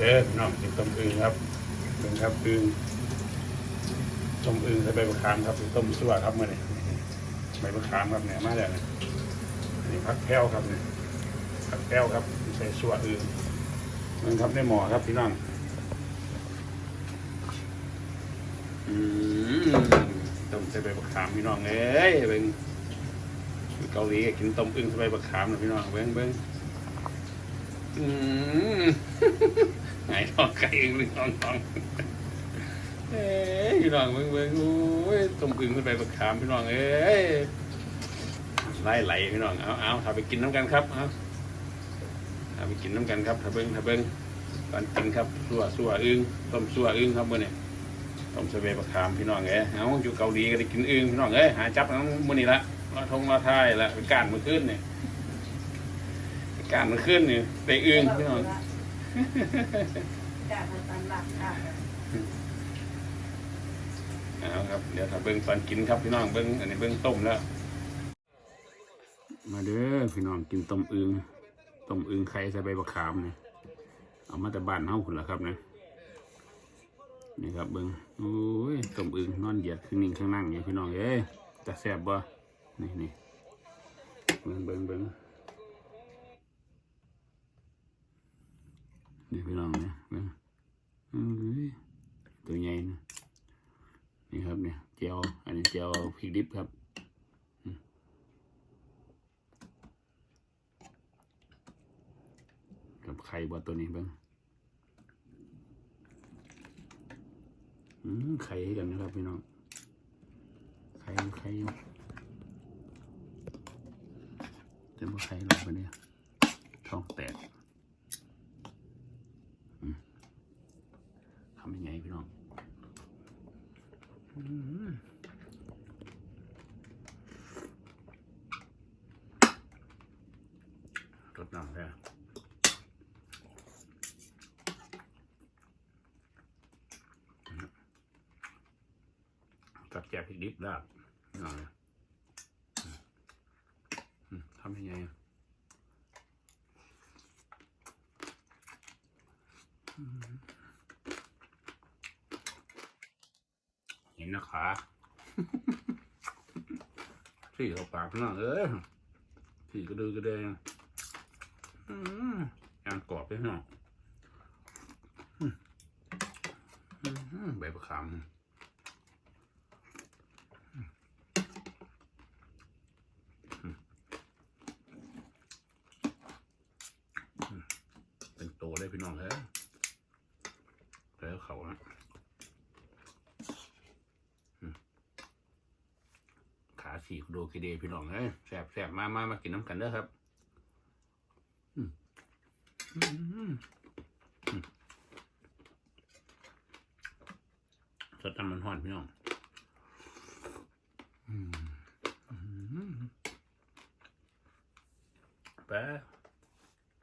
เด้อพี่น้องกินต้มอึ่งครับอึ่งครับอึ่งต้มอึ่งใส่ใบมะขามครับต้มสั่วครับเมื่อนี้ใบมะขามครับเนี่ยมาแล้วเนี่ยอันนี้ผักแพ้วครับเนี่ยผักแพ้วครับใส่สั่วอึ่งมันครับในหม้อครับพี่น้องอืมต้มใส่ใบมะขามพี่น้องเอ้ยเบิ่งเกาหลีกินต้มอึ่งใส่ใบมะขามนะพี่น้องเบิ่งเบิ่ง อืมไงท้องไก่เองหรือท้องท้องเอ้ยพี่น้องเบิ่งเบิ่งโอ้ยต้มอึ่งขึ้นไปบักขามพี่น้องเอ้ยไล่ไหลพี่น้องเอาเอาถ้าไปกินน้ำกันครับเอาถ้าไปกินน้ำกันครับถ้าเบิ้งถ้าเบิ้งตอนกินครับสัวสัวอึ่งต้มสัวอึ่งครับมื่อนี้ต้มสะเบบักขามพี่น้องเอ้ยเอาอยู่เกาหลีก็ได้กินอึ่งพี่น้องเอ้ยหาจับน้ำมื่อนี้ละเราทงเราทายละเป็นการเมื่อคืนเนี่ย การมันขึ้นนี่ได้อึ้งพี่น้องจากมันตันหลักค่ะเอาครับ เดี๋ยวถ้าเบิ้งตอนกินครับพี่น้องเบิ้งอันนี้เบิ้งต้มแล้ว มาเด้อพี่น้องกินต้มอึงต้มอึงไข่ใส่ใบมะขามเนี่ยเอามาแต่บ้านเฮาคุณละครับนะนี่ครับเบิ้งโอ้ยต้มอึงนอนเหยียดข้างนิ่งข้างนั่งอย่างพี่น้องเอ้ยจะแซ่บบ่นี่นี่เบิ้งเบิ้งเบิ้ง พี่น้องเนี่ยตัวใหญ่นะนี่ครับเนี่ยเจียวอันนี้เจียวพริกดิบครับกับไข่บดตัวนี้บ้างไข่ให้กันนะครับพี่น้องไข่ไข่จะมาไข่ลงไปเนี่ยท้องแตกอืมทำยังไงพี่น้องอืมรดน้ำแล้ว กับแจกพริกดิบได้หน่อยอืมทำยังไงเห็นนะขาสี่เขาปากพี่น้องเอ้ยสี่กระดือกระเดงอืมยางกรอบไปพี่น้องอืมอืมใบประคำ เป็นโต ได้พี่น้องแล้วแล้วเขาฮะขาสีโดกิเดพี่น้องเอ้ยแสบแสบมามามากินน้ำกันเด้อครับอืมอืมอืมอืมสดน้ำมันห่อนพี่น้องแป๊ะ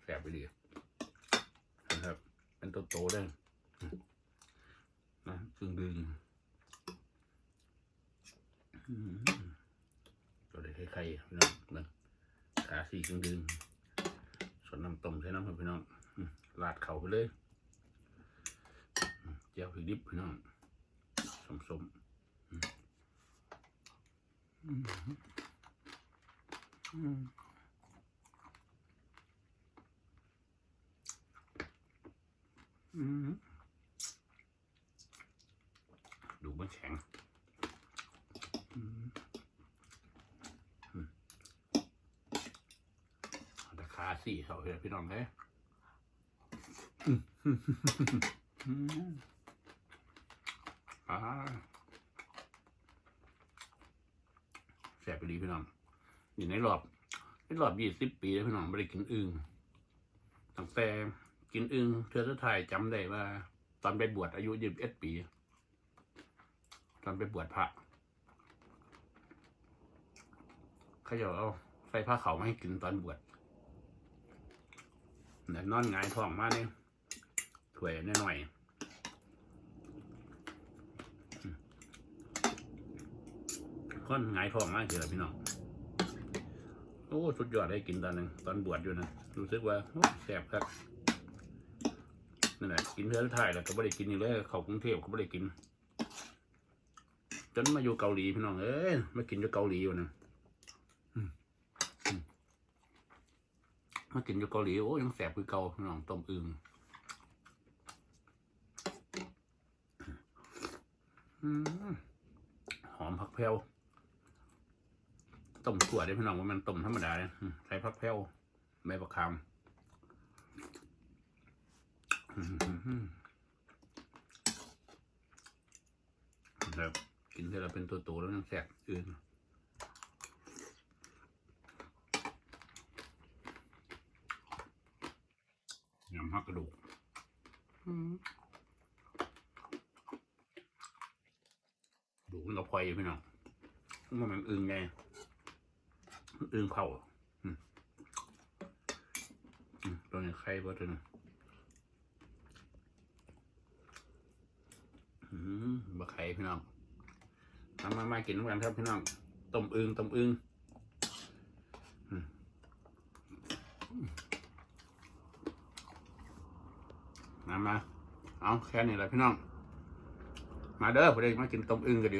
แสบไปดี เป็นตัวโตได้นะกึ่งดึงอืมตัวเด็กไข่ๆพี่น้องนะขาสี่กึ่งดึง ส่วนน้ำต้มใช้น้ำครับพี่น้องลาดเข่าไปเลยเจียวพริกดิบพี่น้องสมสมอืมอืมอืม อืม ดูมันแข็งอืมอืมเอาแต่ขาสี่เขาเลยพี่น้องเลยอืมอืมอ่าแสบไปดีพี่น้อง อยู่ในรอบในรอบยี่สิบปีแล้วพี่น้องไม่ได้กินอึ่งตั้งแต่ กินอึงเธอสุดท้ายจำได้ว่า ตอนไปบวชอายุยี่สิบเอ็ดปี ตอนไปบวชพระเขาจะเอาใส่ผ้าเขาวมาให้กินตอนบวชเดี๋ยนอนงายท้องมากเนี่ยถวยหน่อยๆก้อนงายท้องมากเจอพี่น้องโอ้ สุดยอดได้กินตอนนึงตอนบวชอยู่นะ รู้สึกว่าแสบครับ นั่นแหละกินเทือไทยแล้วก็ไม่ได้กินอีกเลยเขากรุงเทพก็ไม่ได้กิน จนมาอยู่เกาหลีพี่น้องเอ้ยมากินอยู่เกาหลีอยู่นะมากินอยู่เกาหลีโอ้ยังแสบคือเกาพี่น้องต้มอึงอหอมผักแพรวต้มถั่วได้พี่น้องว่ามันต้มธรรมดาเลยใส่ผักแพรวใบประคำอืม ครับกินเสร็จแล้วเป็นตัวโตแล้วยังแสบอื่นยำฮักกระดูกดูมันกับพลอยอยู่พี่น้องมันมันอึงไงอึงเผาอืมอืมตัวนี้ไข่บ่ตัวนึงอืม บะไข่พี่น้องทำมามากินด้วยกันครับพี่น้อง ต้มอึงต้มอึงอืมามา เอาแค่นี้แหละพี่น้อง มาเด้อพอดีมากินต้มอึงกันดี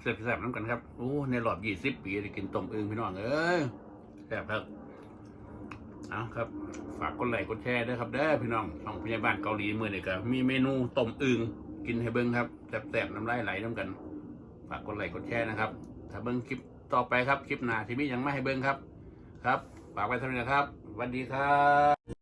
แซ่บๆน้ำกันครับ โอ้ ในรอบยี่สิบปีได้กินต้มอึงพี่น้องเอ้ยแซ่บครับ เอาครับ ฝากกดไลค์กดแชร์ด้วยครับเด้อพี่น้องช่องพยาบาลเกาหลีมือนี่ก็มีเมนูต้มอึงกินให้เบิ้งครับแสบๆน้ำลายไหลน้ำกัน ฝากกดไลค์กดแชร์นะครับ ถ้าเบิ้งคลิปต่อไปครับ คลิปหน้าที่มียังไม่ให้เบิ้งครับ ครับ ฝากไว้เท่านี้นะครับสวัสดีครับ